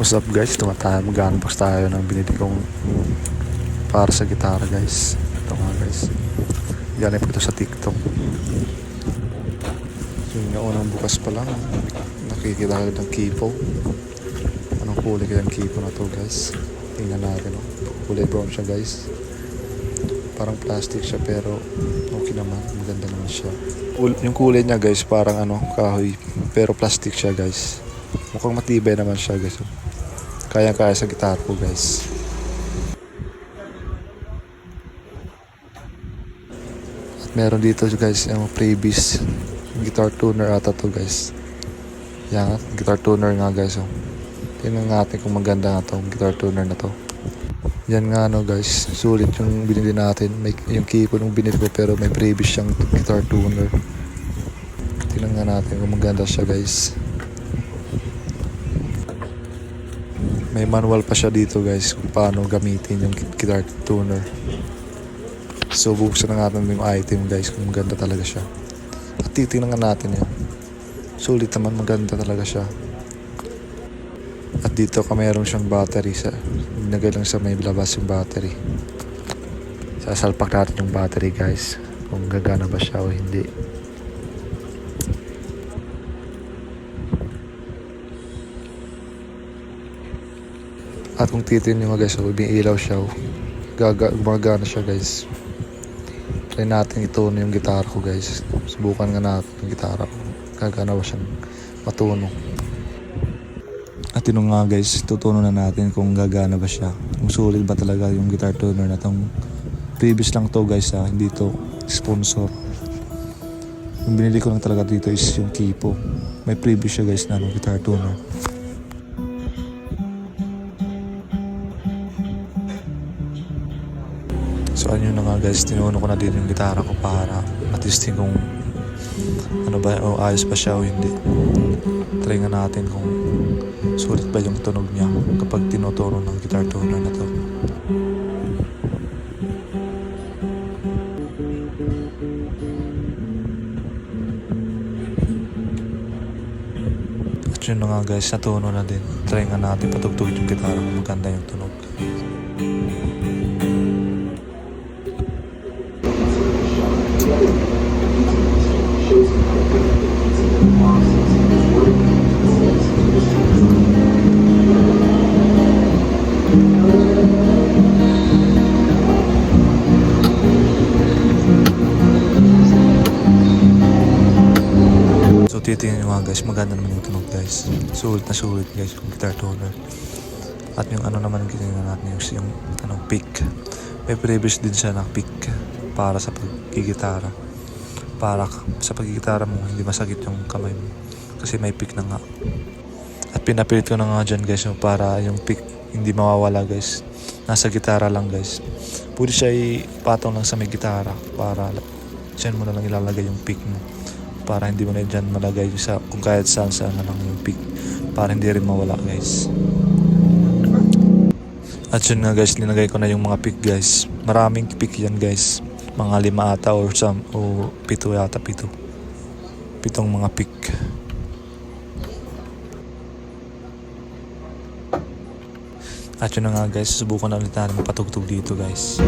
What's up guys? Tumatayo mag-unbox tayo ng binili kong para sa gitara guys. Ito nga guys. Galing pa ito sa TikTok. Yung naunang bukas pa lang, nakikita ka ng kipo. Anong kulay kaya ng kipo na to guys? Tingnan natin oh. Kulay brown siya guys. Parang plastic siya pero okay naman. Maganda naman siya. Yung kulay niya guys parang ano, kahoy. Pero plastic siya guys. Mukhang matibay naman siya guys. oh. Kaya-kaya sa gitara ko guys. At meron dito guys yung freebies. Guitar tuner ata to guys. Yan, guitar tuner nga guys. Oh. Tingnan natin kung maganda nga tong guitar tuner na to. Yan nga no guys, sulit yung binili natin. May, yung keyboard yung binili ko pero may freebies siyang guitar tuner. Tingnan nga natin kung maganda siya guys. May manual pa siya dito guys kung paano gamitin yung guitar tuner. So buksan na natin yung item guys kung maganda talaga siya. At titingnan natin yan. Sulit naman maganda talaga siya. At dito ka mayroon siyang battery sa Nagay lang sa may labas yung battery. Sasalpak natin yung battery guys. Kung gagana ba siya o hindi. At kung titin nyo guys, oh, ilaw siya. Oh. Gaga, gumagana siya guys. Try natin ituno yung gitara ko guys. Subukan nga natin yung gitara ko. Gagana ba siyang matuno. At yun nga guys, tutuno na natin kung gagana ba siya. Kung sulit ba talaga yung guitar tuner na tong previous lang to guys ha, hindi to sponsor. Yung binili ko lang talaga dito is yung Kipo. May previous siya guys na ano, guitar tuner. So ano na nga guys, tinuno ko na din yung gitara ko para matesting kung ano ba o ayos ba siya o hindi. Try nga natin kung sulit ba yung tunog niya kapag tinuturo ng guitar tuner na to. At yun na nga guys, natuno na din. Try nga natin patugtugin yung gitara kung maganda yung tunog. Titingnan nyo nga guys, maganda naman yung tunog guys. Sulit na sulit guys yung guitar toner. At yung ano naman ginagawa natin yung, yung ano, pick. May previous din siya na pick para sa pagkigitara. Para sa pagkigitara mo, hindi masakit yung kamay mo. Kasi may pick na nga. At pinapilit ko na nga dyan guys yung para yung pick hindi mawawala guys. Nasa gitara lang guys. Pwede siya ipatong lang sa may gitara para dyan mo na lang ilalagay yung pick mo para hindi mo na dyan malagay sa kung kahit saan saan na lang yung pick para hindi rin mawala guys. At yun nga guys linagay ko na yung mga pick guys. Maraming pick yan guys. Mga lima ata or some o pito yata pito. Pitong mga pick at yun na nga guys subukan na ulit natin patugtog dito guys